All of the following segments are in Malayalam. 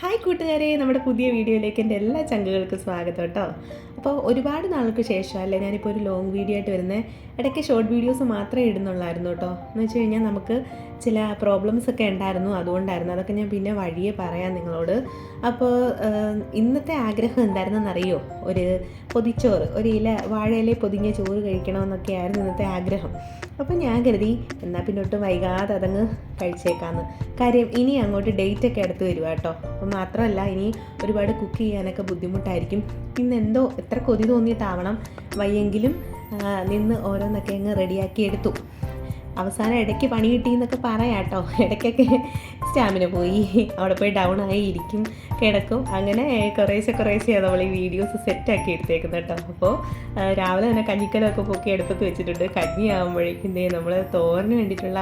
ഹായ് കൂട്ടുകാരെ. നമ്മുടെ പുതിയ വീഡിയോയിലേക്ക് എന്റെ എല്ലാ ചങ്കുകൾക്കും സ്വാഗതം കേട്ടോ. അപ്പോൾ ഒരുപാട് നാൾക്ക് ശേഷം അല്ലേ ഞാനിപ്പോൾ ഒരു ലോങ് വീഡിയോ ആയിട്ട് വരുന്നത് ഇടയ്ക്ക് ഷോർട്ട് വീഡിയോസ് മാത്രമേ ഇടുന്നുള്ളായിരുന്നു കേട്ടോ. എന്ന് വെച്ച് കഴിഞ്ഞാൽ നമുക്ക് ചില പ്രോബ്ലംസ് ഒക്കെ ഉണ്ടായിരുന്നു അതുകൊണ്ടായിരുന്നു. അതൊക്കെ ഞാൻ പിന്നെ വഴിയെ പറയാം നിങ്ങളോട്. അപ്പോൾ ഇന്നത്തെ ആഗ്രഹം എന്തായിരുന്നെന്നറിയോ? ഒരു പൊതിച്ചോറ് ഒരു ഇല വാഴയിലെ പൊതിഞ്ഞ ചോറ് കഴിക്കണമെന്നൊക്കെയായിരുന്നു ഇന്നത്തെ ആഗ്രഹം. അപ്പോൾ ഞാൻ കരുതി എന്നാൽ പിന്നെ ഒട്ടും വൈകാതെ അതങ്ങ് കഴിച്ചേക്കാന്ന്. കാര്യം ഇനി അങ്ങോട്ട് ഡേറ്റ് ഒക്കെ അടുത്ത് വരിക കേട്ടോ. അപ്പം മാത്രമല്ല ഇനി ഒരുപാട് കുക്ക് ചെയ്യാനൊക്കെ ബുദ്ധിമുട്ടായിരിക്കും. ഇന്ന് എന്തോ എത്ര കൊതി തോന്നിയിട്ടാവണം വയ്യെങ്കിലും നിന്ന് ഓരോന്നൊക്കെ അങ്ങ് റെഡിയാക്കി എടുത്തു. അവസാനം ഇടയ്ക്ക് പണി കിട്ടി എന്നൊക്കെ പറയാം കേട്ടോ ഇടയ്ക്കൊക്കെ സ്റ്റാമിന പോയി. അവിടെ പോയി ഡൗൺ ആയി ഇരിക്കും കിടക്കും. അങ്ങനെ കുറേശ്ശെ കുറേശ്ശെയാണ് നമ്മൾ ഈ വീഡിയോസ് സെറ്റാക്കി എടുത്തേക്കുന്നത് കേട്ടോ. അപ്പോൾ രാവിലെ തന്നെ കഞ്ഞിക്കലൊക്കെ പൊക്കി അടുപ്പത്ത് വെച്ചിട്ടുണ്ട്. കഞ്ഞി ആകുമ്പോഴേക്കും നമ്മൾ തോരന് വേണ്ടിയിട്ടുള്ള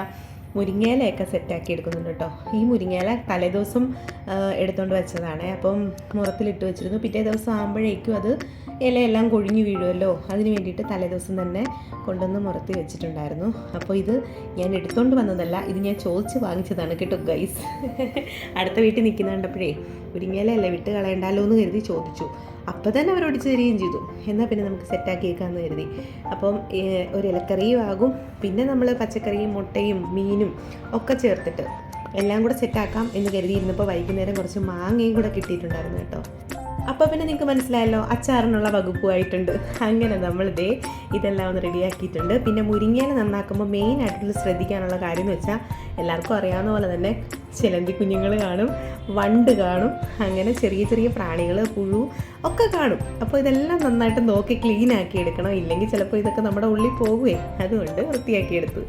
മുരിങ്ങയിലയൊക്കെ സെറ്റാക്കി എടുക്കുന്നുണ്ട് കേട്ടോ. ഈ മുരിങ്ങയില തലേദിവസം എടുത്തുകൊണ്ട് വെച്ചതാണ്. അപ്പം മുറത്തിലിട്ട് വെച്ചിരുന്നു. പിറ്റേ ദിവസം ആകുമ്പോഴേക്കും അത് ഇലയെല്ലാം കൊഴിഞ്ഞു വീഴുമല്ലോ അതിന് വേണ്ടിയിട്ട് തലേദിവസം തന്നെ കൊണ്ടുവന്ന് മുറത്തി വെച്ചിട്ടുണ്ടായിരുന്നു. അപ്പോൾ ഇത് ഞാൻ എടുത്തുകൊണ്ട് വന്നതല്ല ഇത് ഞാൻ ചോദിച്ച് വാങ്ങിച്ചതാണ് കേട്ടോ ഗൈസ് അടുത്ത വീട്ടിൽ നിൽക്കുന്ന കണ്ടപ്പോഴേ മുരിങ്ങയിലയല്ലേ വിട്ട് കളയണ്ടല്ലോ എന്ന് കരുതി ചോദിച്ചു. അപ്പോൾ തന്നെ അവരോട് ചേരുകയും ചെയ്തു. എന്നാൽ പിന്നെ നമുക്ക് സെറ്റാക്കി വെക്കാമെന്ന് കരുതി. അപ്പം ഒരു ഇലക്കറിയും ആകും. പിന്നെ നമ്മൾ പച്ചക്കറിയും മുട്ടയും മീനും ഒക്കെ ചേർത്തിട്ട് എല്ലാം കൂടെ സെറ്റാക്കാം എന്ന് കരുതിയിരുന്നപ്പോൾ വൈകുന്നേരം കുറച്ച് മാങ്ങയും കൂടെ കിട്ടിയിട്ടുണ്ടായിരുന്നു കേട്ടോ. അപ്പോൾ പിന്നെ നിങ്ങൾക്ക് മനസ്സിലായല്ലോ അച്ചാറിനുള്ള വകുപ്പുമായിട്ടുണ്ട്. അങ്ങനെ നമ്മളിതേ ഇതെല്ലാം ഒന്ന് റെഡിയാക്കിയിട്ടുണ്ട്. പിന്നെ മുരിങ്ങയില നന്നാക്കുമ്പോൾ മെയിൻ ആയിട്ടുള്ള ശ്രദ്ധിക്കാനുള്ള കാര്യം എന്ന് വെച്ചാൽ എല്ലാവർക്കും അറിയാവുന്ന പോലെ തന്നെ ചിലന്തി കുഞ്ഞുങ്ങൾ കാണും വണ്ട് കാണും അങ്ങനെ ചെറിയ ചെറിയ പ്രാണികൾ പുഴു ഒക്കെ കാണും. അപ്പോൾ ഇതെല്ലാം നന്നായിട്ട് നോക്കി ക്ലീൻ ആക്കി എടുക്കണം. ഇല്ലെങ്കിൽ ചിലപ്പോൾ ഇതൊക്കെ നമ്മുടെ ഉള്ളിൽ പോകുവേ അതുകൊണ്ട് വൃത്തിയാക്കി എടുത്തു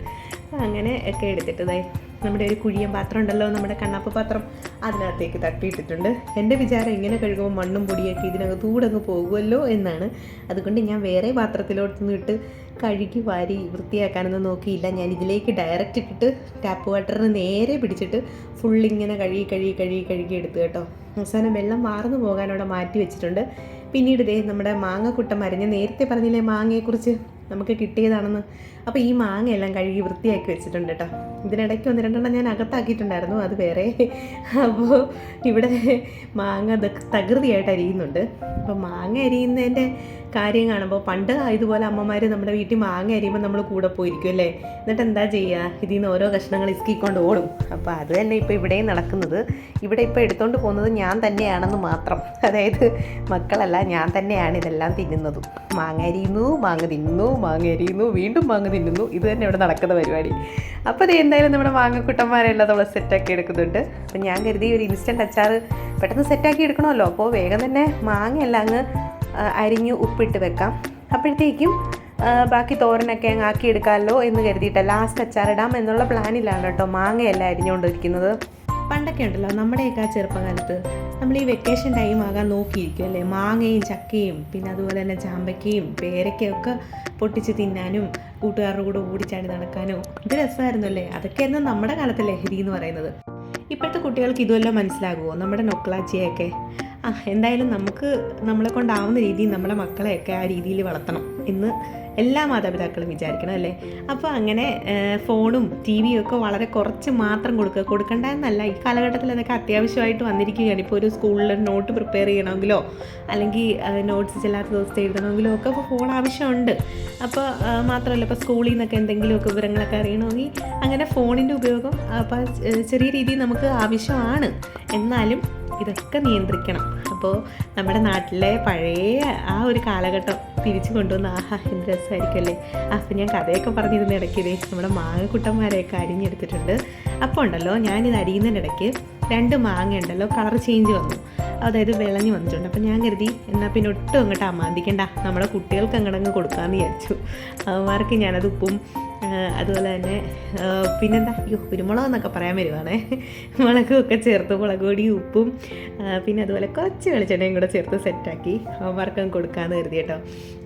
അങ്ങനെ ഒക്കെ എടുത്തിട്ട് ദൈ നമ്മുടെ ഒരു കുഴിയൻ പാത്രം ഉണ്ടല്ലോ നമ്മുടെ കണ്ണാപ്പ പാത്രം അതിനകത്തേക്ക് തട്ടിയിട്ടിട്ടുണ്ട്. എന്റെ വിചാരം ഇങ്ങനെ കഴുകുമ്പോൾ മണ്ണും പൊടിയൊക്കെ ഇതിനകത്ത് അങ്ങ് പോകുമല്ലോ എന്നാണ്. അതുകൊണ്ട് ഞാൻ വേറെ പാത്രത്തിലോട്ട് ഇട്ട് കഴുകി വാരി വൃത്തിയാക്കാനൊന്നും നോക്കിയില്ല. ഞാൻ ഇതിലേക്ക് ഡയറക്റ്റ് ഇട്ടിട്ട് ടാപ്പ് വാട്ടറിന് നേരെ പിടിച്ചിട്ട് ഫുൾ ഇങ്ങനെ കഴുകി കഴുകി കഴുകി കഴുകി എടുത്തു കേട്ടോ. അവസാനം വെള്ളം വാർന്നു പോകാനവിടെ മാറ്റി വെച്ചിട്ടുണ്ട്. പിന്നീട് ദേ നമ്മുടെ മാങ്ങക്കുട്ടം അരഞ്ഞ് നേരത്തെ പറഞ്ഞില്ലേ മാങ്ങയെക്കുറിച്ച്? നമുക്ക് കിട്ടിയതാണെന്ന്. അപ്പോൾ ഈ മാങ്ങ എല്ലാം കഴുകി വൃത്തിയാക്കി വെച്ചിട്ടുണ്ട് കേട്ടോ ഇതിനിടയ്ക്ക് ഒന്ന് രണ്ടെണ്ണം ഞാൻ അകത്താക്കിയിട്ടുണ്ടായിരുന്നു അത് വേറെ. അപ്പോൾ ഇവിടെ മാങ്ങ തകൃതിയായിട്ട് അരിയുന്നുണ്ട്. അപ്പോൾ മാങ്ങ അരിയുന്നതിന്റെ കാര്യം കാണുമ്പോൾ പണ്ട് ഇതുപോലെ അമ്മമാർ നമ്മുടെ വീട്ടിൽ മാങ്ങ അരിയുമ്പോൾ നമ്മൾ കൂടെ പോയിരിക്കും അല്ലേ? എന്നിട്ട് എന്താ ചെയ്യുക ഇതിൽ നിന്ന് ഓരോ കഷ്ണങ്ങൾ ഇസ്കിക്കൊണ്ട് ഓടും. അപ്പോൾ അത് തന്നെ ഇപ്പോൾ ഇവിടെയും നടക്കുന്നത്. ഇവിടെ ഇപ്പോൾ എടുത്തുകൊണ്ട് പോകുന്നത് ഞാൻ തന്നെയാണെന്ന് മാത്രം. അതായത് മക്കളല്ല ഞാൻ തന്നെയാണ് ഇതെല്ലാം തിന്നുന്നതും. മാങ്ങ അരിയുന്നു മാങ്ങ തിന്നുന്നു മാങ്ങ അരിയുന്നു വീണ്ടും മാങ്ങ തിന്നുന്നു. ഇത് തന്നെ ഇവിടെ നടക്കുന്ന പരിപാടി. അപ്പോൾ ഇത് എന്തായാലും നമ്മുടെ മാങ്ങക്കുട്ടന്മാരെല്ലാം നമ്മൾ സെറ്റാക്കി എടുക്കുന്നുണ്ട്. അപ്പം ഞാൻ കരുതി ഒരു ഇൻസ്റ്റന്റ് അച്ചാർ പെട്ടെന്ന് സെറ്റാക്കി എടുക്കണമല്ലോ. അപ്പോൾ വേഗം തന്നെ മാങ്ങയെല്ലാം അങ്ങ് അരിഞ്ഞ് ഉപ്പിട്ട് വെക്കാം. അപ്പോഴത്തേക്കും ബാക്കി തോരനൊക്കെ അങ്ങ് ആക്കി എടുക്കാമല്ലോ എന്ന് കരുതിയിട്ട് ലാസ്റ്റ് അച്ചാറിടാം എന്നുള്ള പ്ലാനിലാണ് കേട്ടോ മാങ്ങയല്ല അരിഞ്ഞുകൊണ്ടിരിക്കുന്നത്. പണ്ടൊക്കെ ഉണ്ടല്ലോ നമ്മുടെയൊക്കെ ആ ചെറുപ്പകാലത്ത് നമ്മൾ ഈ വെക്കേഷൻ ടൈം ആകാൻ നോക്കിയിരിക്കും അല്ലേ? മാങ്ങയും ചക്കയും പിന്നെ അതുപോലെ തന്നെ ചാമ്പയ്ക്കയും പേരക്കയൊക്കെ പൊട്ടിച്ച് തിന്നാനും കൂട്ടുകാരുടെ കൂടെ ഓടിച്ചാടി നടക്കാനും ഇത് രസമായിരുന്നു അല്ലേ? അതൊക്കെയായിരുന്നു നമ്മുടെ കാലത്തെ ലഹരി എന്ന് പറയുന്നത്. ഇപ്പോഴത്തെ കുട്ടികൾക്ക് ഇതുമല്ലോ മനസ്സിലാകുമോ നമ്മുടെ നൊക്ലാച്ചിയൊക്കെ എന്തായാലും നമുക്ക് നമ്മളെ കൊണ്ടാവുന്ന രീതിയിൽ നമ്മളെ മക്കളെയൊക്കെ ആ രീതിയിൽ വളർത്തണം എന്ന് എല്ലാ മാതാപിതാക്കളും വിചാരിക്കണം അല്ലേ? അപ്പോൾ അങ്ങനെ ഫോണും ടി വിയും ഒക്കെ വളരെ കുറച്ച് മാത്രം കൊടുക്കുക. കൊടുക്കേണ്ട എന്നല്ല ഈ കാലഘട്ടത്തിൽ അതൊക്കെ അത്യാവശ്യമായിട്ട് വന്നിരിക്കുകയാണ്. ഇപ്പോൾ ഒരു സ്കൂളിൽ നോട്ട് പ്രിപ്പയർ ചെയ്യണമെങ്കിലോ അല്ലെങ്കിൽ നോട്ട്സ് ചെല്ലാത്ത ദിവസത്തെ എഴുതണമെങ്കിലോ ഒക്കെ അപ്പോൾ ഫോൺ ആവശ്യമുണ്ട്. അപ്പോൾ മാത്രമല്ല ഇപ്പോൾ സ്കൂളിൽ നിന്നൊക്കെ എന്തെങ്കിലുമൊക്കെ വിവരങ്ങളൊക്കെ അറിയണമെങ്കിൽ അങ്ങനെ ഫോണിന്റെ ഉപയോഗം അപ്പോൾ ചെറിയ രീതിയിൽ നമുക്ക് ആവശ്യമാണ്. എന്നാലും ഇതൊക്കെ നിയന്ത്രിക്കണം. അപ്പോൾ നമ്മുടെ നാട്ടിലെ പഴയ ആ ഒരു കാലഘട്ടം തിരിച്ചു കൊണ്ടുവന്ന ആഹാ എന്ത് രസമായിരിക്കും അല്ലേ അപ്പം ഞാൻ കഥയൊക്കെ പറഞ്ഞിരുന്ന ഇടയ്ക്കിതേ നമ്മുടെ മാങ്ങക്കുട്ടന്മാരെയൊക്കെ അരിഞ്ഞെടുത്തിട്ടുണ്ട്. അപ്പോൾ ഉണ്ടല്ലോ ഞാനിത് അരിയുന്നതിന്റെ ഇടയ്ക്ക് രണ്ട് മാങ്ങ ഉണ്ടല്ലോ കളർ ചേഞ്ച് വന്നു. അതായത് വിളഞ്ഞു വന്നിട്ടുണ്ട്. അപ്പം ഞാൻ കരുതി എന്നാൽ പിന്നെ ഒട്ടും അങ്ങോട്ട് അമാന്തിക്കണ്ട. നമ്മുടെ കുട്ടികൾക്ക് അങ്ങോട്ടങ്ങ് കൊടുക്കാമെന്ന് വിചാരിച്ചു. അവന്മാർക്ക് ഞാനത് ഉപ്പും അതുപോലെ തന്നെ പിന്നെന്താ? അയ്യോ കുരുമുളക് എന്നൊക്കെ പറയാൻ വരുവാണേ. ഒക്കെ ചേർത്ത് മുളക് പൊടി ഉപ്പും പിന്നെ അതുപോലെ കുറച്ച് വെളിച്ചെണ്ണയും കൂടെ ചേർത്ത് സെറ്റാക്കി അവർക്കും കൊടുക്കാമെന്ന് കരുതി കേട്ടോ.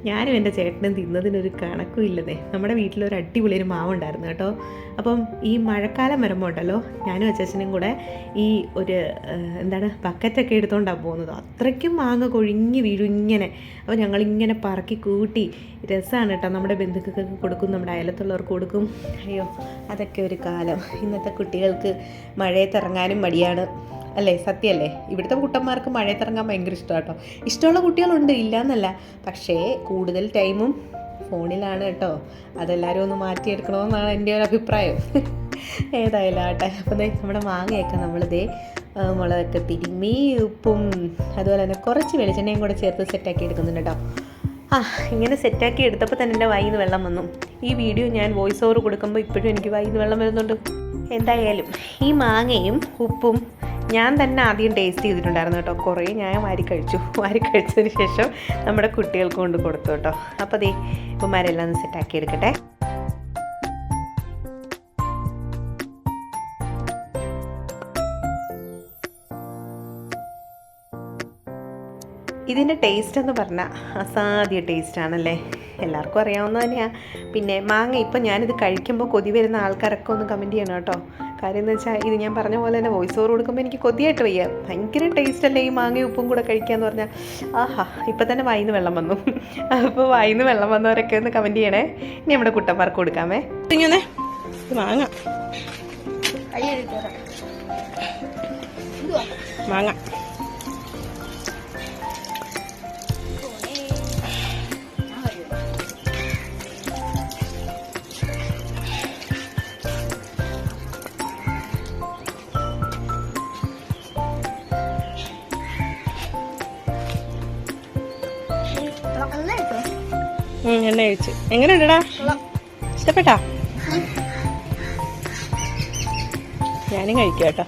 ഞാനും എന്റെ ചേട്ടനും തിന്നതിനൊരു കണക്കും ഇല്ലതേ നമ്മുടെ വീട്ടിലൊരു അടിപൊളി ഒരു മാവുണ്ടായിരുന്നു കേട്ടോ. അപ്പം ഈ മഴക്കാലം വരുമ്പോൾ ഉണ്ടല്ലോ ഞാനും അച്ചാച്ചനും കൂടെ ഈ ഒരു എന്താണ് ബക്കറ്റൊക്കെ എടുത്തുകൊണ്ടാണ് പോകുന്നത്. അത്രയ്ക്കും മാങ്ങ കൊഴിഞ്ഞ് വീഴും ഇങ്ങനെ. അപ്പോൾ ഞങ്ങളിങ്ങനെ പറക്കി കൂട്ടി. രസമാണ് കേട്ടോ നമ്മുടെ ബന്ധുക്കൾക്കൊക്കെ കൊടുക്കും നമ്മുടെ അയലത്തുള്ളവർക്ക് കൊടുക്കും. അയ്യോ അതൊക്കെ ഒരു കാലം. ഇന്നത്തെ കുട്ടികൾക്ക് മഴയത്ത് ഇറങ്ങാനും മടിയാണ്. അല്ലേ സത്യമല്ലേ? ഇവിടുത്തെ കുട്ടന്മാർക്ക് മഴയത്തിറങ്ങാൻ ഭയങ്കര ഇഷ്ടമാണ് കേട്ടോ. ഇഷ്ടമുള്ള കുട്ടികളുണ്ട് ഇല്ല എന്നല്ല പക്ഷേ കൂടുതൽ ടൈമും ഫോണിലാണ് കേട്ടോ. അതെല്ലാവരും ഒന്ന് മാറ്റിയെടുക്കണമെന്നാണ് എന്റെ ഒരു അഭിപ്രായം. ഏതായാലും ആട്ടെ. അപ്പോൾ നമ്മുടെ മാങ്ങയൊക്കെ നമ്മളിതേ മുളകൊക്കെ തിരുമ്മി ഉപ്പും അതുപോലെ തന്നെ കുറച്ച് വെളിച്ചെണ്ണയും കൂടെ ചേർത്ത് സെറ്റാക്കി എടുക്കുന്നുണ്ട് കേട്ടോ. ആ ഇങ്ങനെ സെറ്റാക്കി എടുത്തപ്പോൾ തന്നെ എന്റെ വായിൽ വെള്ളം വന്നു. ഈ വീഡിയോ ഞാൻ വോയിസ് ഓവർ കൊടുക്കുമ്പോൾ ഇപ്പോഴും എനിക്ക് വായിൽ വെള്ളം വരുന്നുണ്ട്. എന്തായാലും ഈ മാങ്ങയും ഉപ്പും ഞാൻ തന്നെ ആദ്യം ടേസ്റ്റ് ചെയ്തിട്ടുണ്ടായിരുന്നു കേട്ടോ. കുറേ ഞാൻ വാരി കഴിച്ചു. വാരി കഴിച്ചതിന് ശേഷം നമ്മുടെ കുട്ടികൾക്ക് കൊണ്ട് കൊടുത്തു കേട്ടോ. അപ്പോൾ ദേ ഇപ്പന്മാരെല്ലാം ഒന്ന് സെറ്റാക്കി എടുക്കട്ടെ. ഇതിന്റെ ടേസ്റ്റ് എന്ന് പറഞ്ഞാൽ അസാധ്യ ടേസ്റ്റ് ആണല്ലേ? എല്ലാവർക്കും അറിയാവുന്ന തന്നെയാണ് പിന്നെ മാങ്ങ ഇപ്പം ഞാനിത് കഴിക്കുമ്പോൾ കൊതി വരുന്ന ആൾക്കാരൊക്കെ ഒന്ന് കമന്റ് ചെയ്യണം കേട്ടോ. കാര്യം എന്ന് വെച്ചാൽ ഇത് ഞാൻ പറഞ്ഞ പോലെ തന്നെ വോയിസ് ഓവർ കൊടുക്കുമ്പോൾ എനിക്ക് കൊതിയായിട്ട് വയ്യ. ഭയങ്കര ടേസ്റ്റ് അല്ലേ ഈ മാങ്ങ ഉപ്പും കൂടെ കഴിക്കുക എന്ന് പറഞ്ഞാൽ ആഹാ ഇപ്പം തന്നെ വായിന്ന് വെള്ളം വന്നു. അപ്പോൾ വായിന്ന് വെള്ളം വന്നവരൊക്കെ ഒന്ന് കമന്റ് ചെയ്യണേ. ഇനി നമ്മുടെ കുട്ടന്മാർക്ക് കൊടുക്കാമേ. ഇങ്ങനെ മാങ്ങ. മാങ്ങ. എണ്ണ കഴിച്ചു എങ്ങനെയുണ്ടടാ? ഇഷ്ടപ്പെട്ടാ? ഞാനും കഴിക്കാം കേട്ടോ.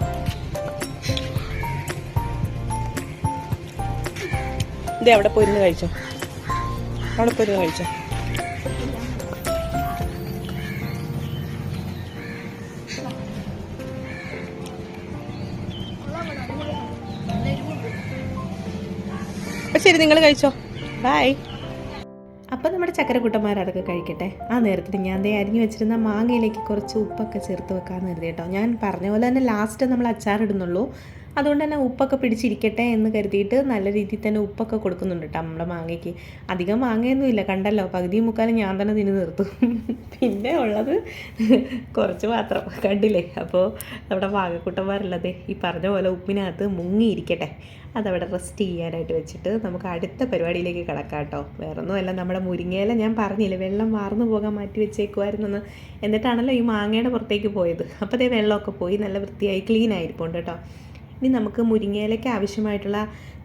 ഇത് അവിടെ പോയിരുന്ന് കഴിച്ചോ? അവിടെ പോയിരുന്ന് കഴിച്ചോ? ശരി നിങ്ങൾ കഴിച്ചോ. ബൈ അപ്പം നമ്മുടെ ചക്കരക്കുട്ടന്മാർ അതൊക്കെ കഴിക്കട്ടെ? ആ നേരത്തിന് ഞാൻ ദേ അരിഞ്ഞു വെച്ചിരുന്ന മാങ്ങയിലേക്ക് കുറച്ച് ഉപ്പൊക്കെ ചേർത്ത് വെക്കാമെന്ന് കരുതി കേട്ടോ. ഞാൻ പറഞ്ഞ പോലെ തന്നെ ലാസ്റ്റ് നമ്മൾ അച്ചാറിടുന്നുള്ളൂ അതുകൊണ്ട് തന്നെ ഉപ്പൊക്കെ പിടിച്ചിരിക്കട്ടെ എന്ന് കരുതിയിട്ട് നല്ല രീതിയിൽ തന്നെ ഉപ്പൊക്കെ കൊടുക്കുന്നുണ്ട് കേട്ടോ നമ്മുടെ മാങ്ങയ്ക്ക്. അധികം മാങ്ങയൊന്നും ഇല്ല കണ്ടല്ലോ? പകുതി മുക്കാലും ഞാൻ തന്നെ തിന്ന് നിർത്തും പിന്നെ ഉള്ളത് കുറച്ച് മാത്രം. കണ്ടില്ലേ? അപ്പോൾ നമ്മുടെ മാങ്ങക്കൂട്ടന്മാരല്ലതേ ഈ പറഞ്ഞ പോലെ ഉപ്പിനകത്ത് മുങ്ങിയിരിക്കട്ടെ. അതവിടെ റെസ്റ്റ് ചെയ്യാനായിട്ട് വെച്ചിട്ട് നമുക്ക് അടുത്ത പരിപാടിയിലേക്ക് കിടക്കാം കേട്ടോ. വേറൊന്നുമല്ല നമ്മുടെ മുരിങ്ങയില ഞാൻ പറഞ്ഞില്ല വെള്ളം വാർന്നു പോകാൻ മാറ്റി വെച്ചേക്കുമായിരുന്നെന്ന് എന്നിട്ടാണല്ലോ ഈ മാങ്ങയുടെ പുറത്തേക്ക് പോയത്. അപ്പോൾ അതേ വെള്ളമൊക്കെ പോയി നല്ല വൃത്തിയായി ക്ലീൻ ആയിരിപ്പുണ്ട് കേട്ടോ. ഇനി നമുക്ക് മുരിങ്ങയിലയ്ക്ക് ആവശ്യമായിട്ടുള്ള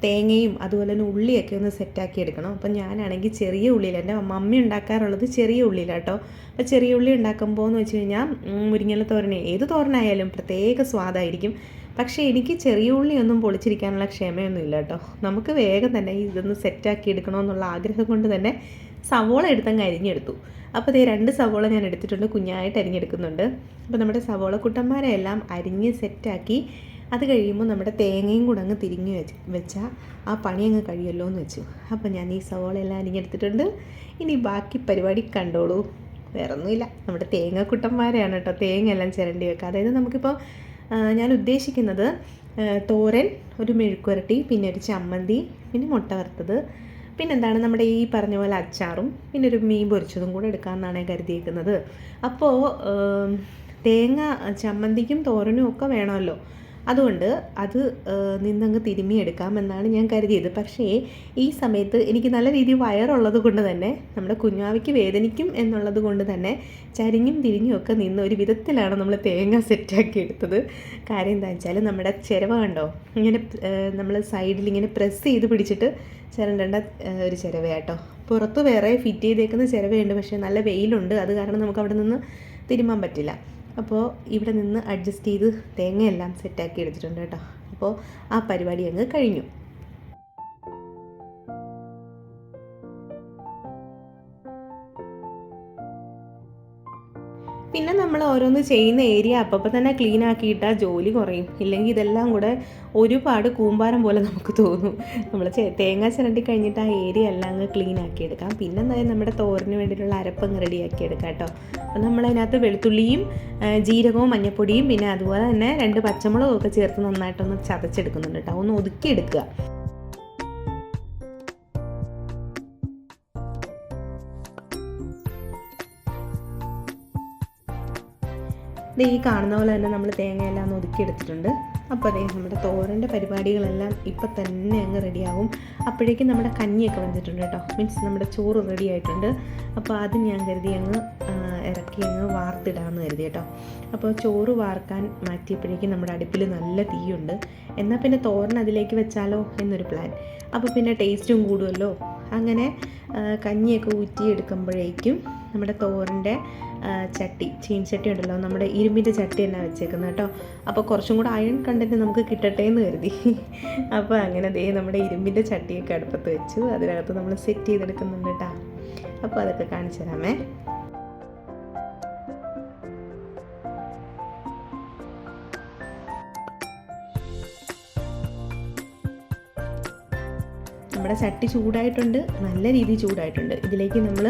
തേങ്ങയും അതുപോലെ തന്നെ ഉള്ളിയൊക്കെ ഒന്ന് സെറ്റാക്കി എടുക്കണം. അപ്പം ഞാനാണെങ്കിൽ ചെറിയ ഉള്ളിയിൽ എന്റെ മമ്മി ഉണ്ടാക്കാറുള്ളത് ചെറിയ ഉള്ളിയിലാട്ടോ അപ്പോൾ ചെറിയ ഉള്ളി ഉണ്ടാക്കുമ്പോൾ എന്ന് വെച്ച് കഴിഞ്ഞാൽ മുരിങ്ങയില തോരന് ഏത് തോരനായാലും പ്രത്യേക സ്വാദായിരിക്കും. പക്ഷേ എനിക്ക് ചെറിയ ഉള്ളിയൊന്നും പൊളിച്ചിരിക്കാനുള്ള ക്ഷമയൊന്നും ഇല്ല കേട്ടോ. നമുക്ക് വേഗം തന്നെ ഇതൊന്ന് സെറ്റാക്കി എടുക്കണമെന്നുള്ള ആഗ്രഹം കൊണ്ട് തന്നെ സവോള എടുത്തങ്ങ് അരിഞ്ഞെടുത്തു. അപ്പോൾ ഇതേ രണ്ട് സവോള ഞാൻ എടുത്തിട്ടുണ്ട് കുഞ്ഞായിട്ട് അരിഞ്ഞെടുക്കുന്നുണ്ട്. അപ്പോൾ നമ്മുടെ സവോള കുട്ടന്മാരെ എല്ലാം അരിഞ്ഞ് സെറ്റാക്കി അത് കഴിയുമ്പോൾ നമ്മുടെ തേങ്ങയും കൂടെ അങ്ങ് തിരിഞ്ഞ് വെച്ച് വെച്ചാൽ ആ പണി അങ്ങ് കഴിയുമല്ലോ എന്ന് വെച്ചു. അപ്പോൾ ഞാൻ ഈ സവോള എല്ലാം അരിഞ്ഞെടുത്തിട്ടുണ്ട്. ഇനി ബാക്കി പരിപാടി കണ്ടോളൂ. വേറൊന്നുമില്ല. നമ്മുടെ തേങ്ങക്കുട്ടന്മാരെയാണ് കേട്ടോ തേങ്ങ എല്ലാം ചിരണ്ടി വെക്കുക. അതായത് നമുക്കിപ്പോൾ ഞാൻ ഉദ്ദേശിക്കുന്നത് തോരൻ ഒരു മെഴുക്കുരട്ടി പിന്നെ ഒരു ചമ്മന്തി പിന്നെ മുട്ട വറുത്തത്. പിന്നെ എന്താണ് നമ്മുടെ ഈ പറഞ്ഞ പോലെ അച്ചാറും പിന്നെ ഒരു മീൻ പൊരിച്ചതും കൂടെ എടുക്കാമെന്നാണ് കരുതിയേക്കുന്നത്. അപ്പോൾ തേങ്ങ ചമ്മന്തിക്കും തോരനും ഒക്കെ വേണമല്ലോ. അതുകൊണ്ട് അത് നിന്നങ്ങ് തിരുമ്മിയെടുക്കാമെന്നാണ് ഞാൻ കരുതിയത്. പക്ഷേ ഈ സമയത്ത് എനിക്ക് നല്ല രീതിയിൽ വയറുള്ളത് കൊണ്ട് തന്നെ നമ്മുടെ കുഞ്ഞാവയ്ക്ക് വേദനിക്കും എന്നുള്ളത് കൊണ്ട് തന്നെ ചരിഞ്ഞും തിരിഞ്ഞും ഒക്കെ നിന്ന് ഒരു വിധത്തിലാണ് നമ്മൾ തേങ്ങ സെറ്റാക്കി എടുത്തത്. കാര്യം എന്താ വെച്ചാൽ നമ്മുടെ ചിരവ കണ്ടോ? ഇങ്ങനെ നമ്മൾ സൈഡിൽ ഇങ്ങനെ പ്രസ് ചെയ്ത് പിടിച്ചിട്ട് ചിരണ്ടേണ്ട ഒരു ചിരവയാട്ടോ. പുറത്ത് വേറെ ഫിറ്റ് ചെയ്തേക്കുന്ന ചിരവയുണ്ട് പക്ഷേ നല്ല വെയിലുണ്ട്. അത് കാരണം നമുക്ക് അവിടെ നിന്ന് തിരുമ്മാൻ പറ്റില്ല. അപ്പോൾ ഇവിടെ നിന്ന് അഡ്ജസ്റ്റ് ചെയ്ത് തേങ്ങയെല്ലാം സെറ്റാക്കി എടുത്തിട്ടുണ്ട് കേട്ടോ. അപ്പോൾ ആ പരിപാടി അങ്ങ് കഴിഞ്ഞു. പിന്നെ നമ്മൾ ഓരോന്ന് ചെയ്യുന്ന ഏരിയ അപ്പം തന്നെ ക്ലീൻ ആക്കിയിട്ടാൽ ജോലി കുറയും. ഇല്ലെങ്കിൽ ഇതെല്ലാം കൂടെ ഒരുപാട് കൂമ്പാരം പോലെ നമുക്ക് തോന്നും. നമ്മൾ തേങ്ങ ചിരണ്ടി കഴിഞ്ഞിട്ട് ആ ഏരിയ എല്ലാം അങ്ങ് ക്ലീൻ ആക്കി എടുക്കാം പിന്നെ എന്തായാലും നമ്മുടെ തോരന് വേണ്ടിയിട്ടുള്ള അരപ്പങ്ങ് റെഡിയാക്കി എടുക്കാം കേട്ടോ. അപ്പം നമ്മളതിനകത്ത് വെളുത്തുള്ളിയും ജീരകവും മഞ്ഞപ്പൊടിയും പിന്നെ അതുപോലെ തന്നെ രണ്ട് പച്ചമുളകും ഒക്കെ ചേർത്ത് നന്നായിട്ടൊന്ന് ചതച്ചെടുക്കുന്നുണ്ട് കേട്ടോ. ഒന്ന് ഒതുക്കിയെടുക്കുക. ദേ ഈ കാണുന്ന പോലെ തന്നെ നമ്മൾ തേങ്ങയെല്ലാം ഒതുക്കി ഒതുക്കിയെടുത്തിട്ടുണ്ട് അപ്പോൾ അതെ നമ്മുടെ തോരന്റെ പരിപാടികളെല്ലാം ഇപ്പം തന്നെ അങ്ങ് റെഡിയാകും. അപ്പോഴേക്കും നമ്മുടെ കഞ്ഞിയൊക്കെ വന്നിട്ടുണ്ട് കേട്ടോ. മീൻസ് നമ്മുടെ ചോറ് റെഡി ആയിട്ടുണ്ട്. അപ്പോൾ അത് ഞാൻ കരുതി അങ്ങ് ഇറക്കി അങ്ങ് വാർത്തിടാമെന്ന് കരുതി കേട്ടോ. അപ്പോൾ ചോറ് വാർക്കാൻ മാറ്റിയപ്പോഴേക്കും നമ്മുടെ അടുപ്പിൽ നല്ല തീയുണ്ട്. എന്നാൽ പിന്നെ തോരൻ അതിലേക്ക് വെച്ചാലോ എന്നൊരു പ്ലാൻ അപ്പോൾ പിന്നെ ടേസ്റ്റും കൂടുമല്ലോ അങ്ങനെ കഞ്ഞിയൊക്കെ ഊറ്റിയെടുക്കുമ്പോഴേക്കും നമ്മുടെ തോറിന്റെ ചട്ടി ചീൻ ചട്ടി ചീൻചട്ടി ഉണ്ടല്ലോ നമ്മുടെ ഇരുമ്പിന്റെ ചട്ടി തന്നെ വെച്ചേക്കുന്നത് കേട്ടോ. അപ്പോൾ കുറച്ചും കൂടെ അയൺ കണ്ടന്റ് നമുക്ക് കിട്ടട്ടെ എന്ന് കരുതി. അപ്പോൾ അങ്ങനെ ദേ നമ്മുടെ ഇരുമ്പിന്റെ ചട്ടിയൊക്കെ അടുപ്പത്ത് വെച്ചു. അതിനകത്ത് നമ്മൾ സെറ്റ് ചെയ്തെടുക്കുന്നുണ്ട് കേട്ടോ. അപ്പോൾ അതൊക്കെ കാണിച്ചു തരാമേ. നമ്മുടെ ചട്ടി ചൂടായിട്ടുണ്ട്. നല്ല രീതിയിൽ ചൂടായിട്ടുണ്ട്. ഇതിലേക്ക് നമ്മൾ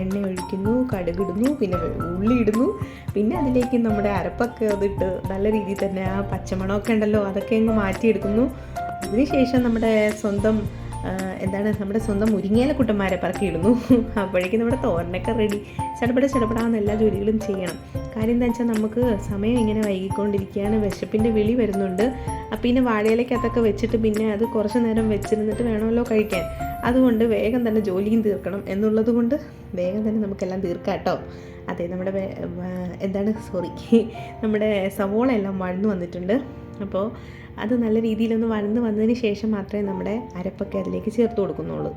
എണ്ണ ഒഴിക്കുന്നു കടുകിടുന്നു പിന്നെ ഉള്ളി ഇടുന്നു. പിന്നെ അതിലേക്ക് നമ്മുടെ അരപ്പൊക്കെ അതിട്ട് നല്ല രീതിയിൽ തന്നെ ആ പച്ചമണമൊക്കെ ഉണ്ടല്ലോ അതൊക്കെ അങ്ങ് മാറ്റിയെടുക്കുന്നു. അതിനുശേഷം നമ്മുടെ സ്വന്തം എന്താണ് നമ്മുടെ സ്വന്തം മുരിങ്ങേല കുട്ടന്മാരെ പറക്കിയിടുന്നു അപ്പോഴേക്കും നമ്മുടെ തോരനൊക്കെ റെഡി ചടപട ചടപടാന്ന് എല്ലാ ജോലികളും ചെയ്യണം. കാര്യം എന്താ വെച്ചാൽ നമുക്ക് സമയം ഇങ്ങനെ വൈകിക്കൊണ്ടിരിക്കുകയാണ്. വിശപ്പിന്റെ വിളി വരുന്നുണ്ട്. അപ്പം പിന്നെ വാഴയിലേക്കകത്തൊക്കെ വെച്ചിട്ട് പിന്നെ അത് കുറച്ച് നേരം വെച്ചിരുന്നിട്ട് വേണമല്ലോ കഴിക്കാൻ. അതുകൊണ്ട് വേഗം തന്നെ ജോലിയും തീർക്കണം എന്നുള്ളത് കൊണ്ട് വേഗം തന്നെ നമുക്കെല്ലാം തീർക്കാം കേട്ടോ. അതെ നമ്മുടെ എന്താണ് സോറി നമ്മുടെ സവോള എല്ലാം വഴന്നു വന്നിട്ടുണ്ട്. അപ്പോൾ അത് നല്ല രീതിയിലൊന്ന് വഴന്ന് വന്നതിന് ശേഷം മാത്രമേ നമ്മുടെ അരപ്പൊക്കെ അതിലേക്ക് ചേർത്ത് കൊടുക്കുന്നുള്ളൂ.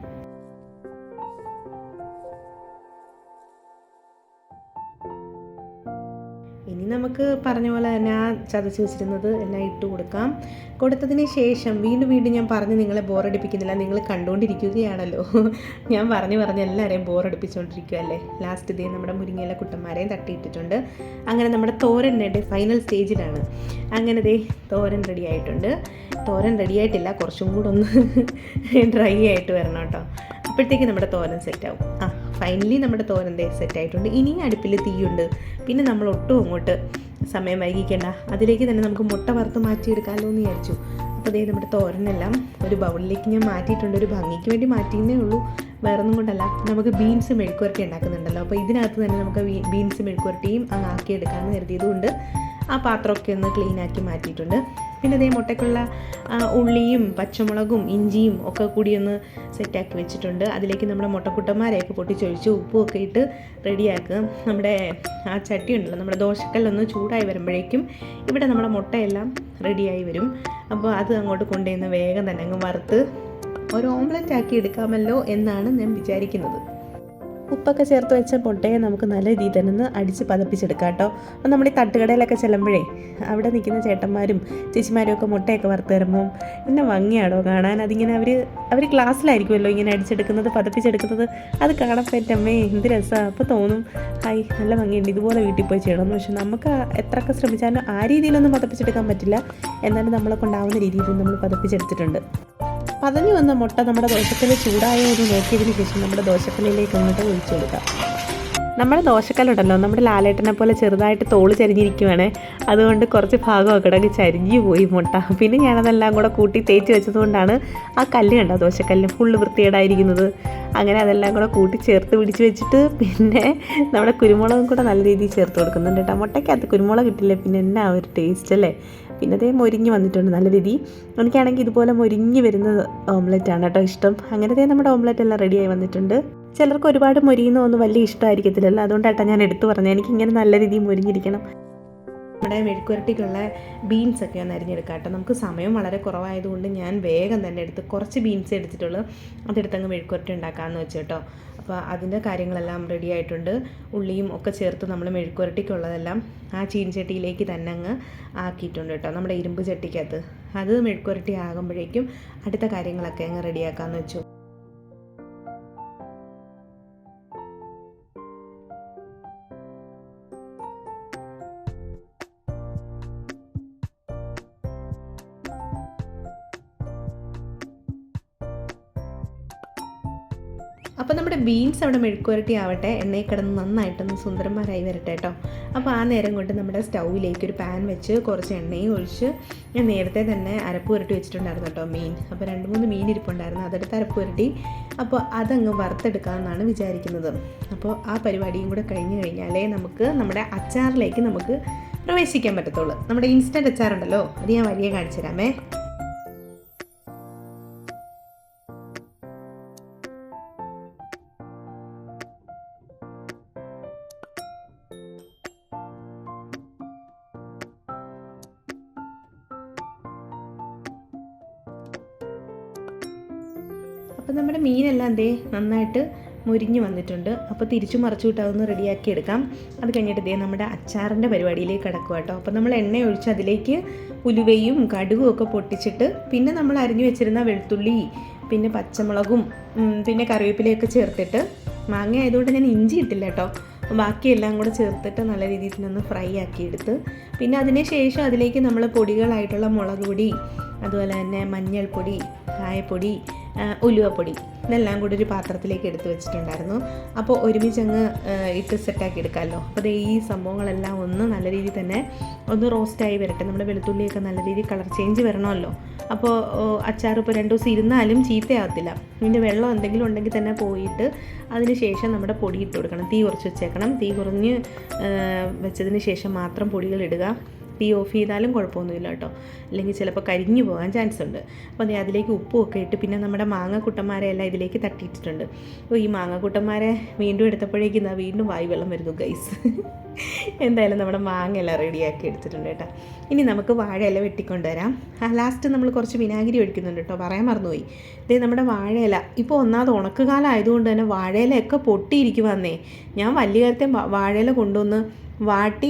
നമുക്ക് പറഞ്ഞ പോലെ തന്നെ ആ ചതച്ച് വെച്ചിരുന്നത് എല്ലാം ഇട്ട് കൊടുക്കാം. കൊടുത്തതിന് ശേഷം വീണ്ടും വീണ്ടും ഞാൻ പറഞ്ഞ് നിങ്ങളെ ബോറടിപ്പിക്കുന്നില്ല നിങ്ങൾ കണ്ടുകൊണ്ടിരിക്കുകയാണല്ലോ ഞാൻ പറഞ്ഞു പറഞ്ഞ് എല്ലാവരെയും ബോറടിപ്പിച്ചുകൊണ്ടിരിക്കുകയല്ലേ ലാസ്റ്റ് ഇതേ നമ്മുടെ മുരിങ്ങയിലെ കുട്ടന്മാരെയും തട്ടിയിട്ടിട്ടുണ്ട്. അങ്ങനെ നമ്മുടെ തോരൻ റെഡി ഫൈനൽ സ്റ്റേജിലാണ് അങ്ങനെ ദേ തോരൻ റെഡി ആയിട്ടുണ്ട്. തോരൻ റെഡി ആയിട്ടില്ല. കുറച്ചും കൂടെ ഒന്ന് ഡ്രൈ ആയിട്ട് വരണം കേട്ടോ. അപ്പോഴത്തേക്ക് നമ്മുടെ തോരൻ സെറ്റാവും ആ ഫൈനലി നമ്മുടെ തോരൻ ദേ സെറ്റ് ആയിട്ടുണ്ട്. ഇനി അടുപ്പിൽ തീയുണ്ട്. പിന്നെ നമ്മൾ ഒട്ടും അങ്ങോട്ട് സമയം വൈകിക്കേണ്ട. അതിലേക്ക് തന്നെ നമുക്ക് മുട്ട വറുത്ത് മാറ്റിയെടുക്കാമല്ലോ എന്ന് വിചാരിച്ചു. അപ്പോൾ ദേ നമ്മുടെ തോരനെല്ലാം ഒരു ബൗളിലേക്ക് ഞാൻ മാറ്റിയിട്ടുണ്ട്. ഒരു ഭംഗിക്ക് വേണ്ടി മാറ്റിയെന്നേ ഉള്ളൂ. വേറൊന്നും കൊണ്ടല്ല. നമുക്ക് ബീൻസ് മെഴുക്കുവരട്ടി ഉണ്ടാക്കുന്നുണ്ടല്ലോ. അപ്പോൾ ഇതിനകത്ത് തന്നെ നമുക്ക് ബീൻസ് മെഴുക്കുവരട്ടിയും ആക്കിയെടുക്കാമെന്ന് കരുതിയതുകൊണ്ട് ആ പാത്രമൊക്കെ ഒന്ന് ക്ലീൻ ആക്കി മാറ്റിയിട്ടുണ്ട്. പിന്നെ അതേ മുട്ടയ്ക്കുള്ള ഉള്ളിയും പച്ചമുളകും ഇഞ്ചിയും ഒക്കെ കൂടി ഒന്ന് സെറ്റാക്കി വെച്ചിട്ടുണ്ട്. അതിലേക്ക് നമ്മുടെ മുട്ടക്കുട്ടന്മാരെയൊക്കെ പൊട്ടിച്ചൊഴിച്ച് ഉപ്പും ഒക്കെ ഇട്ട് റെഡിയാക്കുക നമ്മുടെ ആ ചട്ടി ഉണ്ടല്ലോ നമ്മുടെ ദോശക്കല്ലൊന്ന് ചൂടായി വരുമ്പോഴേക്കും ഇവിടെ നമ്മുടെ മുട്ടയെല്ലാം റെഡിയായി വരും. അപ്പോൾ അത് അങ്ങോട്ട് കൊണ്ടുവന്ന് വേഗം തന്നെ അങ്ങ് വറുത്ത് ഒരു ഓംലെറ്റ് ആക്കി എടുക്കാമല്ലോ എന്നാണ് ഞാൻ വിചാരിക്കുന്നത്. ഉപ്പൊക്കെ ചേർത്ത് വെച്ച മുട്ടയെ നമുക്ക് നല്ല രീതിയിൽ തന്നെ ഒന്ന് അടിച്ച് പതപ്പിച്ചെടുക്കാം കേട്ടോ. അപ്പം നമ്മൾ ഈ തട്ടുകടയിലൊക്കെ ചെല്ലുമ്പോഴേ അവിടെ നിൽക്കുന്ന ചേട്ടന്മാരും ചേച്ചിമാരും ഒക്കെ മുട്ടയൊക്കെ വറുത്ത് തരുമ്പം എന്നെ ഭംഗിയാണോ കാണാൻ. അതിങ്ങനെ അവർ അവർ ക്ലാസ്സിലായിരിക്കുമല്ലോ ഇങ്ങനെ അടിച്ചെടുക്കുന്നത് പതപ്പിച്ചെടുക്കുന്നത്. അത് കാണാൻ അമ്മേ എന്ത് രസമാണ് അപ്പോൾ തോന്നും ഹായ് നല്ല ഭംഗിയുണ്ട്. ഇതുപോലെ വീട്ടിൽ പോയി ചെയ്യണമെന്ന് പക്ഷെ നമുക്ക് എത്രയൊക്കെ ശ്രമിച്ചാലും ആ രീതിയിലൊന്നും പതപ്പിച്ചെടുക്കാൻ പറ്റില്ല. എന്നാലും നമ്മളെ കൊണ്ടാവുന്ന രീതിയിൽ നമ്മൾ പതപ്പിച്ചെടുത്തിട്ടുണ്ട്. പതഞ്ഞു വന്ന മുട്ട നമ്മുടെ ദോശക്കല്ല് ചൂടായോ എന്ന് നോക്കിയതിന് ശേഷം നമ്മുടെ ദോശക്കല്ലിലേക്ക് അങ്ങോട്ട് ഒഴിച്ചു കൊടുക്കാം. നമ്മുടെ ദോശക്കല്ലുണ്ടല്ലോ നമ്മുടെ ലാലേട്ടനെ പോലെ ചെറുതായിട്ട് തോൾ ചരിഞ്ഞിരിക്കുവാണ്. അതുകൊണ്ട് കുറച്ച് ഭാഗമൊക്കെ കിടങ്ങി ചരിഞ്ഞു പോയി മുട്ട. പിന്നെ ഞാനതെല്ലാം കൂടെ കൂട്ടി തേച്ച് വെച്ചതുകൊണ്ടാണ് ആ കല്ല് കണ്ടോ ദോശക്കല്ല് ഫുള്ള് വൃത്തികേടായിരിക്കുന്നത്. അങ്ങനെ അതെല്ലാം കൂടെ കൂട്ടി ചേർത്ത് പിടിച്ച് വെച്ചിട്ട് പിന്നെ നമ്മുടെ കുരുമുളകും കൂടെ നല്ല രീതിയിൽ ചേർത്ത് കൊടുക്കുന്നുണ്ട് കേട്ടോ. മുട്ടയ്ക്കകത്ത് കുരുമുളക് കിട്ടില്ല പിന്നെ എന്നാ ഒരു ടേസ്റ്റ് അല്ലേ? പിന്നെ അതേ മൊരിഞ്ഞ് വന്നിട്ടുണ്ട് നല്ല രീതി എനിക്കാണെങ്കിൽ ഇതുപോലെ മൊരിഞ്ഞ് വരുന്ന ഓംലെറ്റ് ആണ് കേട്ടോ ഇഷ്ടം. അങ്ങനെ അങ്ങനത്തെ നമ്മുടെ ഓംലെറ്റ് എല്ലാം റെഡിയായി വന്നിട്ടുണ്ട്. ചിലർക്ക് ഒരുപാട് മൊരിയുന്ന ഒന്നും വലിയ ഇഷ്ടമായിരിക്കത്തില്ലല്ലോ. ഏട്ടാ ഞാൻ എടുത്തു പറഞ്ഞു എനിക്ക് ഇങ്ങനെ നല്ല രീതിയിൽ മൊരിഞ്ഞിരിക്കണം. നമ്മുടെ മെഴുക്കുരട്ടിക്കുള്ള ബീൻസ് ഒക്കെ ഒന്ന് അരിഞ്ഞെടുക്കാം കേട്ടോ. നമുക്ക് സമയം വളരെ കുറവായതുകൊണ്ട് ഞാൻ വേഗം തന്നെ എടുത്ത് കുറച്ച് ബീൻസ് എടുത്തിട്ടുള്ളൂ. അതെടുത്തങ്ങ് മെഴുക്കുരട്ടി ഉണ്ടാക്കാമെന്ന് വെച്ചു കേട്ടോ. അപ്പോൾ അതിന്റെ കാര്യങ്ങളെല്ലാം റെഡി ആയിട്ടുണ്ട്. ഉള്ളിയും ഒക്കെ ചേർത്ത് നമ്മൾ മെഴുക്കുരട്ടിക്കുള്ളതെല്ലാം ആ ചീൻചട്ടിയിലേക്ക് തന്നെ അങ്ങ് ആക്കിയിട്ടുണ്ട് കേട്ടോ. നമ്മുടെ ഇരുമ്പ് ചട്ടിക്കകത്ത്. അത് മെഴുക്കുരട്ടി ആകുമ്പോഴേക്കും അടുത്ത കാര്യങ്ങളൊക്കെ അങ്ങ് റെഡിയാക്കാമെന്ന് വെച്ചു. ബീൻസ് അവിടെ മെഴുക്കുവരട്ടി ആവട്ടെ എണ്ണയിൽ കിടന്ന് നന്നായിട്ടൊന്ന് സുന്ദരന്മാരായി വരട്ടെ കേട്ടോ. അപ്പോൾ ആ നേരം കൊണ്ട് നമ്മുടെ സ്റ്റൗവിലേക്ക് ഒരു പാൻ വെച്ച് കുറച്ച് എണ്ണയും ഒഴിച്ച് ഞാൻ നേരത്തെ തന്നെ അരപ്പ് പുരട്ടി വെച്ചിട്ടുണ്ടായിരുന്നു കേട്ടോ മീൻ. അപ്പോൾ രണ്ട് മൂന്ന് മീൻ ഇരിപ്പുണ്ടായിരുന്നു അതെടുത്ത് അരപ്പ് പുരട്ടി. അപ്പോൾ അതങ്ങ് വറുത്തെടുക്കാമെന്നാണ് വിചാരിക്കുന്നത്. അപ്പോൾ ആ പരിപാടിയും കൂടെ കഴിഞ്ഞ് കഴിഞ്ഞാലേ നമുക്ക് നമ്മുടെ അച്ചാറിലേക്ക് നമുക്ക് പ്രവേശിക്കാൻ പറ്റത്തുള്ളൂ. നമ്മുടെ ഇൻസ്റ്റന്റ് അച്ചാറുണ്ടല്ലോ അത് ഞാൻ വലിയ കാണിച്ചു തരാമേ നമ്മുടെ ദേ നന്നായിട്ട് മുരിഞ്ഞ് വന്നിട്ടുണ്ട്. അപ്പോൾ തിരിച്ചു മറിച്ചു വിട്ട് റെഡിയാക്കി എടുക്കാം. അത് കഴിഞ്ഞിട്ട് ദേ നമ്മുടെ അച്ചാറിന്റെ പരിപാടിയിലേക്ക് കിടക്കുക കേട്ടോ അപ്പോൾ നമ്മൾ എണ്ണ ഒഴിച്ച് അതിലേക്ക് ഉലുവയും കടുകും ഒക്കെ പൊട്ടിച്ചിട്ട് പിന്നെ നമ്മൾ അരിഞ്ഞു വെച്ചിരുന്ന വെളുത്തുള്ളി പിന്നെ പച്ചമുളകും പിന്നെ കറിവേപ്പിലയൊക്കെ ചേർത്തിട്ട് മാങ്ങ ആയതുകൊണ്ട് ഞാൻ ഇഞ്ചി ഇട്ടില്ല കേട്ടോ ബാക്കിയെല്ലാം കൂടെ ചേർത്തിട്ട് നല്ല രീതിയിൽ നിന്ന് ഫ്രൈ ആക്കി എടുത്ത് പിന്നെ അതിന് ശേഷം അതിലേക്ക് നമ്മൾ പൊടികളായിട്ടുള്ള മുളക് പൊടി അതുപോലെ തന്നെ മഞ്ഞൾപ്പൊടി കായപ്പൊടി ഉലുവപ്പൊടി. ഇതെല്ലാം കൂടി ഒരു പാത്രത്തിലേക്ക് എടുത്ത് വെച്ചിട്ടുണ്ടായിരുന്നു. അപ്പോൾ ഒരുമിച്ച് അങ്ങ് ഇട്ട് സെറ്റാക്കി എടുക്കാമല്ലോ അപ്പോൾ ഈ സംഭവങ്ങളെല്ലാം ഒന്ന് നല്ല രീതിയിൽ തന്നെ ഒന്ന് റോസ്റ്റായി വരട്ടെ. നമ്മുടെ വെളുത്തുള്ളിയൊക്കെ നല്ല രീതിയിൽ കളർ ചേഞ്ച് വരണമല്ലോ. അപ്പോൾ അച്ചാർ ഇപ്പോൾ രണ്ട് ദിവസം ഇരുന്നാലും ചീത്തയാകത്തില്ല ഇതിന്റെ വെള്ളം എന്തെങ്കിലും ഉണ്ടെങ്കിൽ തന്നെ പോയിട്ട് അതിന് ശേഷം നമ്മുടെ പൊടി ഇട്ട് കൊടുക്കണം. തീ കുറച്ച് വെച്ചേക്കണം. തീ കുറഞ്ഞ് വെച്ചതിന് ശേഷം മാത്രം പൊടികൾ ഇടുക. തീ ഓഫ് ചെയ്താലും കുഴപ്പമൊന്നുമില്ല കേട്ടോ. അല്ലെങ്കിൽ ചിലപ്പോൾ കരിഞ്ഞു പോകാൻ ചാൻസ് ഉണ്ട്. അപ്പോൾ അതേ അതിലേക്ക് ഉപ്പും ഒക്കെ ഇട്ട് പിന്നെ നമ്മുടെ മാങ്ങക്കുട്ടന്മാരെ എല്ലാം ഇതിലേക്ക് തട്ടിയിട്ടിട്ടുണ്ട്. അപ്പോൾ ഈ മാങ്ങക്കുട്ടന്മാരെ വീണ്ടും എടുത്തപ്പോഴേക്കും ഇതാ വീണ്ടും വായി വെള്ളം വരുന്നു ഗൈസ് എന്തായാലും നമ്മുടെ മാങ്ങ എല്ലാം റെഡിയാക്കി എടുത്തിട്ടുണ്ട് കേട്ടോ. ഇനി നമുക്ക് വാഴയില വെട്ടിക്കൊണ്ടുവരാം. ആ ലാസ്റ്റ് നമ്മൾ കുറച്ച് വിനാഗിരി ഒഴിക്കുന്നുണ്ട് കേട്ടോ. പറയാൻ മറന്നുപോയി. ഇതേ നമ്മുടെ വാഴയില. ഇപ്പോൾ ഒന്നാമത് ഉണക്കുകാലം ആയതുകൊണ്ട് തന്നെ വാഴയിലയൊക്കെ പൊട്ടിയിരിക്കുവാന്നേ. ഞാൻ വലിയ കാര്യത്തെ വാഴയില കൊണ്ടുവന്ന് വാട്ടി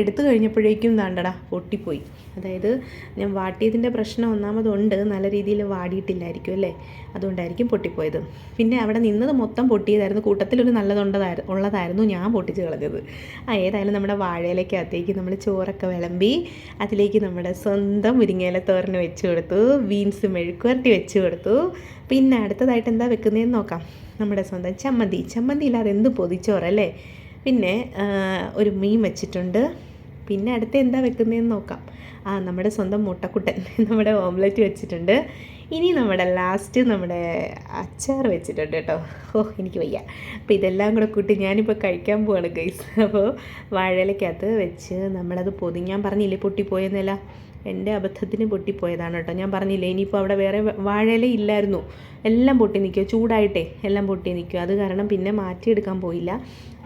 എടുത്തു കഴിഞ്ഞപ്പോഴേക്കും ദാണ്ടടാ പൊട്ടിപ്പോയി. അതായത് ഞാൻ വാട്ടിയതിന്റെ പ്രശ്നം ഒന്നാമതുണ്ട് നല്ല രീതിയിൽ വാടിയിട്ടില്ലായിരിക്കും അല്ലേ? അതുകൊണ്ടായിരിക്കും പൊട്ടിപ്പോയത്. പിന്നെ അവിടെ നിന്നത് മൊത്തം പൊട്ടിയതായിരുന്നു കൂട്ടത്തിലൊരു നല്ലതുണ്ടതായിരുന്നു ഉള്ളതായിരുന്നു ഞാൻ പൊട്ടിച്ച് കളഞ്ഞത്. ആ ഏതായാലും നമ്മുടെ വാഴയിലേക്കകത്തേക്ക് നമ്മൾ ചോറൊക്കെ വിളമ്പി അതിലേക്ക് നമ്മുടെ സ്വന്തം മുരിങ്ങയില തോരന് വെച്ച് കൊടുത്തു ബീൻസ് മെഴുക്കുവരട്ടി വെച്ച് കൊടുത്തു. പിന്നെ അടുത്തതായിട്ട് എന്താ വെക്കുന്നതെന്ന് നോക്കാം. നമ്മുടെ സ്വന്തം ചമ്മന്തി. ചമ്മന്തി ഇല്ലാതെ എന്ത് പൊതിച്ചോറല്ലേ? പിന്നെ ഒരു മീൻ വെച്ചിട്ടുണ്ട്. പിന്നെ അടുത്ത എന്താ വെക്കുന്നതെന്ന് നോക്കാം. ആ നമ്മുടെ സ്വന്തം മുട്ടക്കുട്ടൻ നമ്മുടെ ഓംലെറ്റ് വെച്ചിട്ടുണ്ട്. ഇനി നമ്മുടെ ലാസ്റ്റ് നമ്മുടെ അച്ചാർ വെച്ചിട്ടുണ്ട് കേട്ടോ. ഓ എനിക്ക് വയ്യ. അപ്പോൾ ഇതെല്ലാം കൂടെ കൂട്ടി ഞാനിപ്പോൾ കഴിക്കാൻ പോവാണ് ഗൈസ് അപ്പോൾ വാഴയിലക്കകത്ത് വെച്ച് നമ്മളത് പൊതിഞ്ഞാൻ ഞാൻ പറഞ്ഞില്ലേ പൊട്ടിപ്പോയെന്നല്ല? എന്റെ അബദ്ധത്തിന് പൊട്ടിപ്പോയതാണ് കേട്ടോ. ഞാൻ പറഞ്ഞില്ലേ ഇനിയിപ്പോൾ അവിടെ വേറെ വാഴയില ഇല്ലായിരുന്നു. എല്ലാം പൊട്ടി നിൽക്കുക ചൂടായിട്ടെ എല്ലാം പൊട്ടി നിൽക്കുക. അത് കാരണം പിന്നെ മാറ്റിയെടുക്കാൻ പോയില്ല.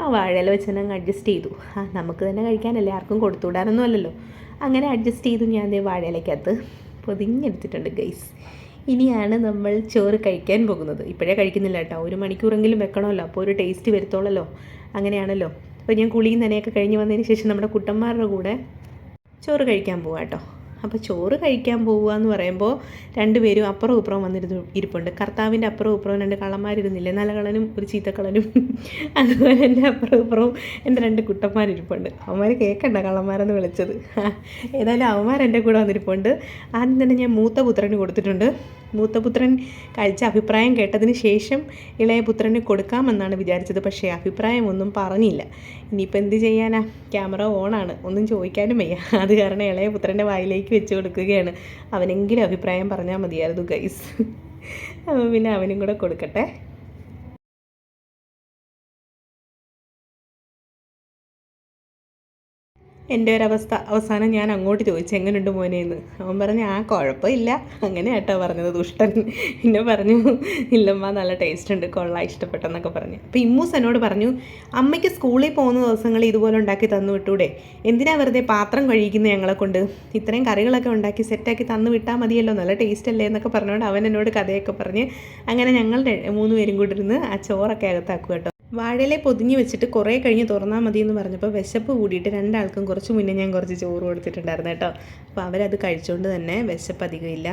ആ വാഴയില വെച്ച് തന്നെ അങ്ങ് അഡ്ജസ്റ്റ് ചെയ്തു. ആ നമുക്ക് തന്നെ കഴിക്കാനല്ലേ ആർക്കും കൊടുത്തുവിടാനൊന്നും അല്ലല്ലോ. അങ്ങനെ അഡ്ജസ്റ്റ് ചെയ്തു ഞാൻ വാഴയിലക്കകത്ത് പൊതിഞ്ഞെടുത്തിട്ടുണ്ട് ഗൈസ് ഇനിയാണ് നമ്മൾ ചോറ് കഴിക്കാൻ പോകുന്നത്. ഇപ്പോഴേ കഴിക്കുന്നില്ല കേട്ടോ. ഒരു മണിക്കൂറെങ്കിലും വെക്കണമല്ലോ. അപ്പോൾ ഒരു ടേസ്റ്റ് വരുത്തോളല്ലോ. അങ്ങനെയാണല്ലോ. അപ്പോൾ ഞാൻ കുളിയും നനയൊക്കെ കഴിഞ്ഞ് വന്നതിന് ശേഷം നമ്മുടെ കുട്ടന്മാരുടെ കൂടെ ചോറ് കഴിക്കാൻ പോവാം കേട്ടോ. അപ്പോൾ ചോറ് കഴിക്കാൻ പോവുക എന്ന് പറയുമ്പോൾ രണ്ടുപേരും അപ്പുറം ഇപ്പുറവും വന്നിരുന്നു ഇരിപ്പുണ്ട്. കർത്താവിന്റെ അപ്പുറം ഇപ്പുറവും രണ്ട് കള്ളന്മാരിരുന്നില്ലേ? നല്ല കളനും ഒരു ചീത്തക്കളനും അതുപോലെ എന്റെ അപ്പുറം ഇപ്പുറവും എന്റെ രണ്ട് കുട്ടന്മാരിരിപ്പുണ്ട്. അവന്മാർ കേൾക്കണ്ട കള്ളന്മാരെന്ന് വിളിച്ചത്. ഏതായാലും അവന്മാർ എന്റെ കൂടെ വന്നിരിപ്പുണ്ട്. ആദ്യം തന്നെ ഞാൻ മൂത്ത പുത്രന് കൊടുത്തിട്ടുണ്ട്. മൂത്ത പുത്രൻ കഴിച്ച അഭിപ്രായം കേട്ടതിന് ശേഷം ഇളയ പുത്രന് കൊടുക്കാമെന്നാണ് വിചാരിച്ചത്. പക്ഷേ അഭിപ്രായം ഒന്നും പറഞ്ഞില്ല. ഇനിയിപ്പോൾ എന്ത് ചെയ്യാനാ? ക്യാമറ ഓണാണ്. ഒന്നും ചോദിക്കാനും വയ്യ. അത് കാരണം ഇളയ പുത്രന്റെ വായിലേക്ക് വെച്ച് കൊടുക്കുകയാണ്. അവനെങ്കിലും അഭിപ്രായം പറഞ്ഞാൽ മതിയായിരുന്നു ഗൈസ്. അപ്പോൾ പിന്നെ അവനും കൂടെ കൊടുക്കട്ടെ. എന്റെ ഒരവസ്ഥ അവസാനം ഞാൻ അങ്ങോട്ട് ചോദിച്ചു എങ്ങനെയുണ്ട് മോനെ എന്ന്? അവൻ പറഞ്ഞു ആ കുഴപ്പമില്ല. അങ്ങനെ കേട്ടോ പറഞ്ഞത് ദുഷ്ടൻ. പിന്നെ പറഞ്ഞു ഇല്ലമ്മ നല്ല ടേസ്റ്റ് ഉണ്ട്. കൊള്ളാം ഇഷ്ടപ്പെട്ടെന്നൊക്കെ പറഞ്ഞു. അപ്പോൾ ഇമ്മൂസ് എന്നോട് പറഞ്ഞു അമ്മയ്ക്ക് സ്കൂളിൽ പോകുന്ന ദിവസങ്ങൾ ഇതുപോലെ ഉണ്ടാക്കി തന്നു വിട്ടൂടെ. എന്തിനാ വെറുതെ പാത്രം കഴിക്കുന്നത് ഞങ്ങളെ കൊണ്ട്? ഇത്രയും കറികളൊക്കെ ഉണ്ടാക്കി സെറ്റാക്കി തന്നു വിട്ടാൽ മതിയല്ലോ. നല്ല ടേസ്റ്റ് അല്ലേ? എന്നൊക്കെ പറഞ്ഞുകൊണ്ട് അവൻ എന്നോട് കഥയൊക്കെ പറഞ്ഞ് അങ്ങനെ ഞങ്ങൾ മൂന്ന് പേരും കൂടി ഇരുന്ന് ആ ചോറൊക്കെ അകത്താക്കും കേട്ടോ. വാഴയിലെ പൊതിഞ്ഞ് വെച്ചിട്ട് കുറേ കഴിഞ്ഞ് തുറന്നാൽ മതി എന്ന് പറഞ്ഞപ്പോൾ വിശപ്പ് കൂടിയിട്ട് രണ്ടാൾക്കും കുറച്ച് മുന്നേ ഞാൻ കുറച്ച് ചോറ് കൊടുത്തിട്ടുണ്ടായിരുന്നു കേട്ടോ. അപ്പോൾ അവരത് കഴിച്ചുകൊണ്ട് തന്നെ വിശപ്പ് അധികമില്ല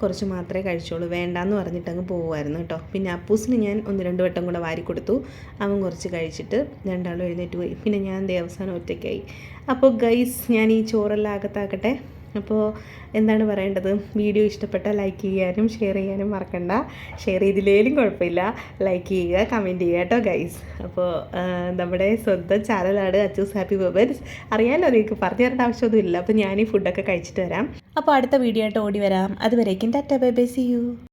കുറച്ച് മാത്രമേ കഴിച്ചോളൂ. വേണ്ടാന്ന് പറഞ്ഞിട്ട് അങ്ങ് പോകുമായിരുന്നു കേട്ടോ. പിന്നെ അപ്പൂസിന് ഞാൻ ഒന്ന് രണ്ട് വട്ടം കൂടെ വാരി കൊടുത്തു. അവൻ കുറച്ച് കഴിച്ചിട്ട് രണ്ടാളും എഴുന്നേറ്റ് പോയി. പിന്നെ ഞാൻ ദേ അവസാനം ഒറ്റയ്ക്കായി. അപ്പോൾ ഗൈസ് ഞാൻ ഈ ചോറെല്ലാം അകത്താക്കട്ടെ. അപ്പോൾ എന്താണ് പറയേണ്ടത്? വീഡിയോ ഇഷ്ടപ്പെട്ട ലൈക്ക് ചെയ്യാനും ഷെയർ ചെയ്യാനും മറക്കണ്ട. ഷെയർ ചെയ്തില്ലേലും കുഴപ്പമില്ല. ലൈക്ക് ചെയ്യുക കമന്റ് ചെയ്യുക കേട്ടോ ഗൈസ് അപ്പോൾ നമ്മുടെ സ്വന്തം ചാനലാണ് അച്ചൂസ് ഹാപ്പി ബബൻസ് അറിയാമല്ലോ നിങ്ങൾക്ക് പറഞ്ഞു തരേണ്ട ആവശ്യമൊന്നുമില്ല. അപ്പോൾ ഞാൻ ഈ ഫുഡൊക്കെ കഴിച്ചിട്ട് വരാം. അപ്പോൾ അടുത്ത വീഡിയോ ആയിട്ട് ഓടി വരാം. അതുവരേക്കും tata bye bye see you